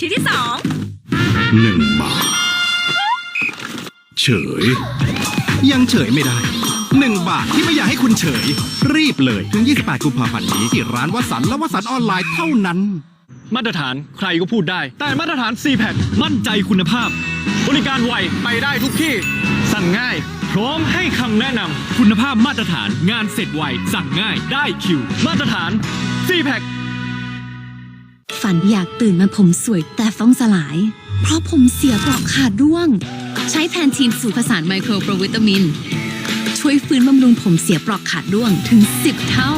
ชิ้นที่สองหนึ่งบาท เฉย ยังเฉยไม่ได้หนึ่งบาทที่ไม่อยากให้คุณเฉย รีบเลยถึง 28 กุมภาพันธ์นี้ที่ร้านวสันและวสันออนไลน์เท่านั้น มาตรฐานใครก็พูดได้ แต่มาตรฐาน c p a c มั่นใจคุณภาพ บริการไวไปได้ทุกที่ สั่งง่าย พร้อมให้คำแนะนำคุณภาพมาตรฐานงานเสร็จไว สั่งง่ายได้คิว มาตรฐาน c p แพ ฝันอยากตื่นมาผมสวยแต่ฟ้องสลาย เพราะผมเสียเปลอกขาดร่วง ใช้แพนทีนสูตรผสานไมโครโปรวิตามิน ช่วยฟื้นบำรุงผมเสียเปลอกขาดร่วงถึง 10 เท่า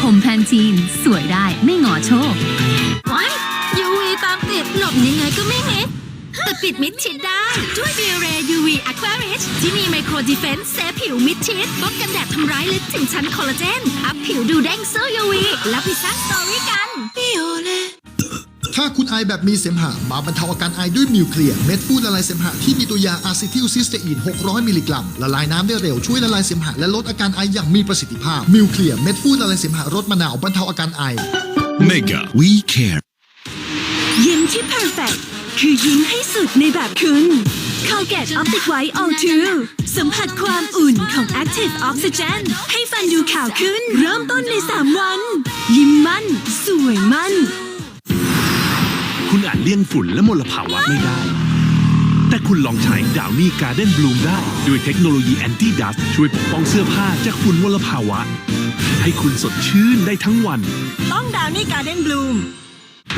ผมแพนทีนสวยได้ไม่หงอโชคว้าย UV ตามติดหลบยังไงก็ไม่มิดแต่ปิดมิดชิดได้ด้วย b ีเร UV Aquarich ที่มีไมโครดีเฟนส์เซฟผิวมิดชิดป้องกันแดดทำร้ายลึกถึงชั้นคอลลาเจน อัพผิวดูเด้งสู้ UV แล้วไปสร้างสตอรี่กัน ถ้าคุณไอแบบมีเสมหะมาบรรเทาอาการไอด้วยมิวเคลียร์เม็ดฟูดละลายเสมหะที่มีตัวยาอะซิทิลซิสเตอีน 600 มิลลิกรัม ละลายน้ำได้เร็วช่วยละลายเสมหะและลดอาการไออย่างมีประสิทธิภาพมิวเคลียร์เม็ดฟูดละลายเสมหะรสมะนาวบรรเทาอาการไอ Mega We Care ยิ้มที่ perfect คือยิ้มให้สุดในแบบคุณ Colgate Optic White All2 สัมผัสความอุ่นของ Active Oxygen ให้ฟันดูขาวขึ้น เริ่มต้นใน 3 วัน ยิ้มมั่น สวยมั่น คุณอาจเลี่ยงฝุ่นและมลภาวะไม่ได้ แต่คุณลองใช้ดาวนี่การ์เด้นบลูมได้ ด้วยเทคโนโลยีแอนตี้ดัสช่วยปกป้องเสื้อผ้าจากฝุ่นมลภาวะ ให้คุณสดชื่นได้ทั้งวัน ต้องดาวนี่การ์เด้นบลูม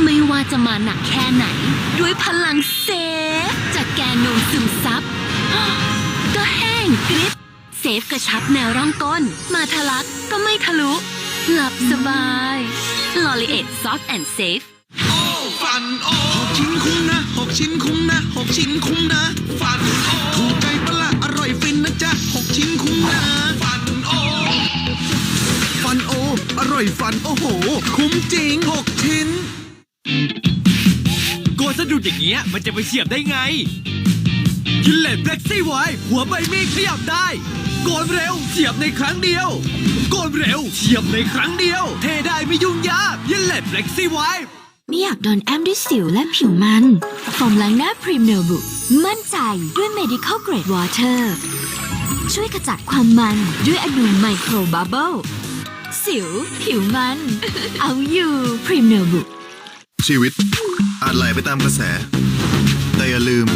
ไม่ว่าจะมาหนักแค่ไหน ด้วยพลังเซฟจากแกนนมซึมซับ ก็แห้งกริบเซฟกระชับแนวร่องก้น มาทะลักก็ไม่ทะลุ หลับสบาย l o l i e t Soft and Safe ฟันโอหกชิ้นคุ้มนะหกชิ้นคุ้มนะหกชิ้นคุ้มนะ ฟันโอถูกใจปะละอร่อยฟินนะจ๊ะหกชิ้นคุ้มนะ ฟันโอฟันโออร่อยฟันโอ้โห คุ้มจริงหกชิ้น สะดุดอย่างเงี้ยมันจะไปเสียบได้ไง กินเลนเฟล็กซี่ไว้หัวใบมีดขยับได้โกนเร็วเสียบในครั้งเดียวโกนเร็วเสียบในครั้งเดียว เทได้ไม่ยุ่งยากยินเลนเฟล็กซี่ไว้ไม่อยากโดนแอมด้วยสิวและผิวมันโฟมล้างหน้าพรีเมลบุมั่นใจด้วย medical grade water ช่วยขจัดความมันด้วยอนูไมโครบับเบิลสิว ผิวมัน เอาอยู่พรีเมลบุ ชีวิตอาจไหลไปตามกระแส แต่อย่าลืม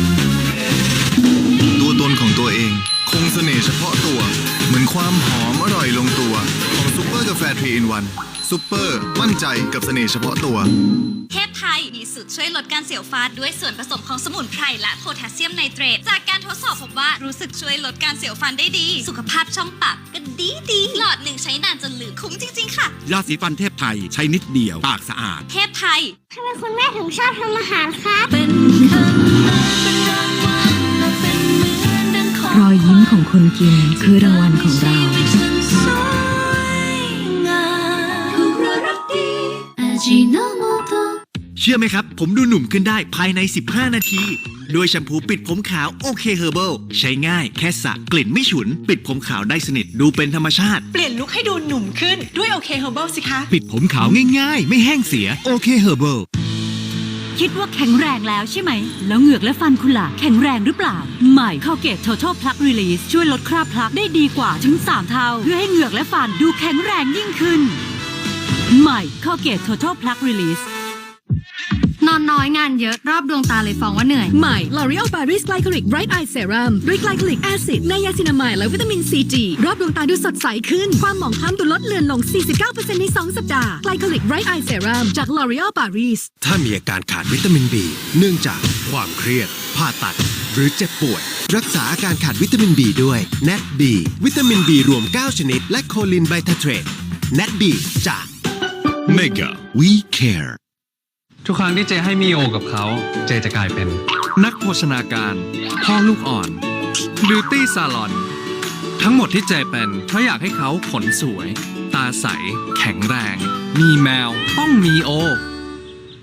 ตัวตนของตัวเอง คงเสน่ห์เฉพาะตัว เหมือนความหอมอร่อยลงตัว ของซุปเปอร์กาแฟทรีอินวันซุปเปอร์ มั่นใจกับเสน่ห์เฉพาะตัว เทพไทยมีสูตรช่วยลดการเสียวฟันด้วยส่วนผสมของสมุนไพรและโพแทสเซียมไนเตรต จากการทดสอบพบว่ารู้สึกช่วยลดการเสียวฟันได้ดี สุขภาพช่องปากก็ดีดีหลอดหนึ่งใช้นานจนลืมคุ้มจริง ยาสีฟันเทพไทยใช้นิดเดียว ปากสะอาด เทพไทยทำไมคุณแม่ถึงชอบทำอาหารครับเป็นคำแรกเป็นรางวัลและเป็นเหมือนดังของรอยยิ้มของคนกินคือรางวัลของเรา ชื่อไหมครับ ผมดูหนุ่มขึ้นได้ภายใน 15 นาที ด้วยแชมพูปิดผมขาวโอเคเฮอร์เบิลใช้ง่ายแค่สระกลิ่นไม่ฉุน ปิดผมขาวได้สนิทดูเป็นธรรมชาติ เปลี่ยนลุคให้ดูหนุ่มขึ้นด้วยโอเคเฮอร์เบิลสิคะ ปิดผมขาวง่ายๆ ไม่แห้งเสียโอเคเฮอร์เบิลคิดว่าแข็งแรงแล้วใช่ไหม แล้วเหงือกและฟันคุณล่ะ แข็งแรงหรือเปล่า ใหม่ข้าเกต Total Plug Release ช่วยลดคราบพลักได้ดีกว่าถึง 3 เท่า เพื่อให้เหงือกและฟันดูแข็งแรงยิ่งขึ้น ใหม่ข้าเกต Total Plug Release นอนน้อยงานเยอะรอบดวงตาเลยฟ้องว่าเหนื่อย ใหม่ L'Oreal Paris Glycolic Bright Eye Serum ด้วย Glycolic Acid ไนยาซินามายและวิตามิน CG รอบดวงตาดูสดใสขึ้น ความหมองคล้ำดูลดเลือนลง 49%ใน 2 สัปดาห์ Glycolic Bright Eye Serum จาก L'Oreal Paris ถ้ามีอาการขาดวิตามิน B เนื่องจากความเครียด ผ่าตัด หรือเจ็บป่วย รักษาอาการขาดวิตามิน B ด้วย NAT B วิตามิน B รวม 9 ชนิด และโคลินไบทาเทรต NAT B จาก Mega We Care ทุกครั้งที่เจให้มีโอกับเขา เจจะกลายเป็น นักโภชนาการ พ่อลูกอ่อน บิวตี้ซาลอน ทั้งหมดที่เจเป็นเพราะอยากให้เขาขนสวย ตาใส แข็งแรง มีแมว ต้องมีโอ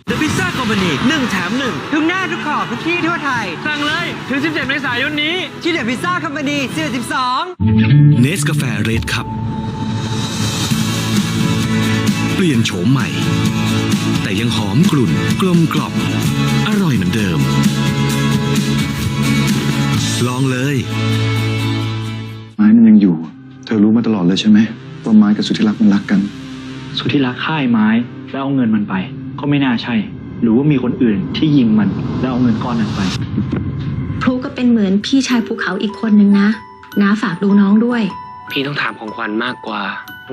The Pizza Company 1แถม1ทุกหน้าทุกขอบทุกที่ทั่วไทย สั่งเลย ถึง 17 เมษายนนี้ ที่ The Pizza Company 42 เนสกาแฟเรดคัพเปลี่ยนโฉมใหม่ แต่ยังหอมกลุ่นกลมกล่อมอร่อยเหมือนเดิม ลองเลยไม้มันยังอยู่ เธอรู้มาตลอดเลยใช่ไหมว่าไม้กับสุธิรักมันรักกัน สุธิรักค่ายไม้แล้วเอาเงินมันไป ก็ไม่น่าใช่ หรือว่ามีคนอื่นที่ยิงมันแล้วเอาเงินก้อนนั้นไปพลุก็เป็นเหมือนพี่ชายภูเขาอีกคนนึงนะน้าฝากดูน้องด้วย พี่ต้องถามของขวัญมากกว่า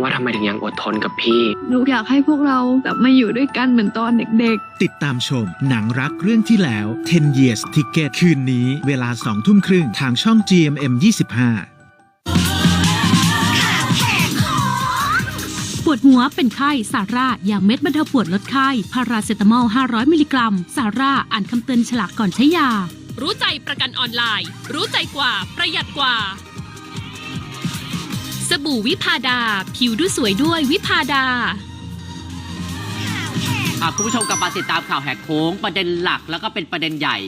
ว่าทำไมถึงยังอดทนกับพี่หนูอยากให้พวกเรากลับมาอยู่ด้วยกันเหมือนตอนเด็กติดตามชม หนังรักเรื่องที่แล้ว 10 years ticket คืนนี้เวลา2ทุ่มครึ่งทางช่อง GMM 25ปวดหัวเป็นไข้ซาร่ายาเม็ดบรรเทาปวดลดไข้พาราเซตามอล 500 มิลลิกรัมซาร่าอ่านคำเตือนฉลากก่อนใช้ยา รู้ใจประกันออนไลน์ รู้ใจกว่าประหยัดกว่า สบู่วิพาดา ผิวดูสวยด้วยวิพาดาคุณผู้ชมกลับมาติดตามข่าวแหกโค้งประเด็นหลักแล้วก็เป็นประเด็นใหญ่